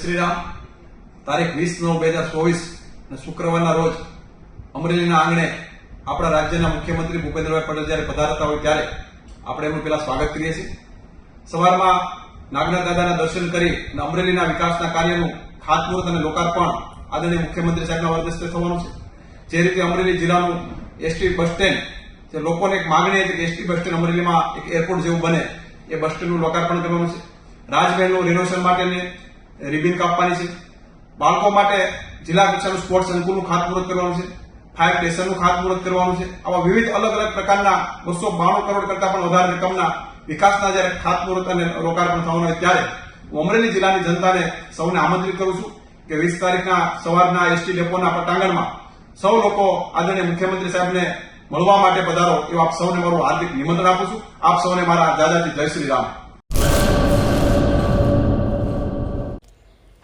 શ્રીરામ, તારીખ વીસ નવ બે હજાર ચોવીસ શુક્રવારના રોજ અમરેલીના આંગણે આપણા રાજ્યના મુખ્યમંત્રી ભૂપેન્દ્રભાઈ પટેલ જ્યારે પધારતા હોય ત્યારે આપણે એમનું પેલા સ્વાગત કરીએ છીએ. સવારમાં નાગનાથ દાદાના દર્શન કરી અને અમરેલીના વિકાસના કાર્યનું ખાતમુહૂર્ત અને લોકાર્પણ આદરણીય મુખ્યમંત્રી સાહેબના વરદસ્તે થવાનું છે. જે રીતે અમરેલી જિલ્લાનું એસટી બસ સ્ટેન્ડ, જે લોકોને એક માગણી હતી કે એસટી બસ સ્ટેન્ડ અમરેલીમાં એક એરપોર્ટ જેવું બને, એ બસ સ્ટેન્ડનું લોકાર્પણ કરવાનું છે. રાજમહેલનું રિનોવેશન માટેની રિબિન કાપવાની છે. બાળકો માટે જિલ્લા કક્ષાનું સ્પોર્ટ્સ સંકુલનું ખાતમુહૂર્ત કરવાનું છે. ફાયર સ્ટેશનનું ખાતમુહૂર્ત કરવાનું છે. આવા વિવિધ અલગ અલગ પ્રકારના બસો બાણું કરોડ કરતા પણ વધારે રકમના વિકાસના જ્યારે ખાતમુહૂર્ત અને લોકાર્પણ થવાનું હોય ત્યારે હું અમરેલી જિલ્લાની જનતાને સૌને આમંત્રિત કરું છું કે વીસ તારીખના સવારના એસટી ડેપોના પટાંગણમાં સૌ લોકો આદરણીય મુખ્યમંત્રી સાહેબને મળવા માટે પધારો. એવું આપ સૌને મારું હાર્દિક નિમંત્રણ આપું છું. આપ સૌને મારા દાદાજી જય શ્રી રામ.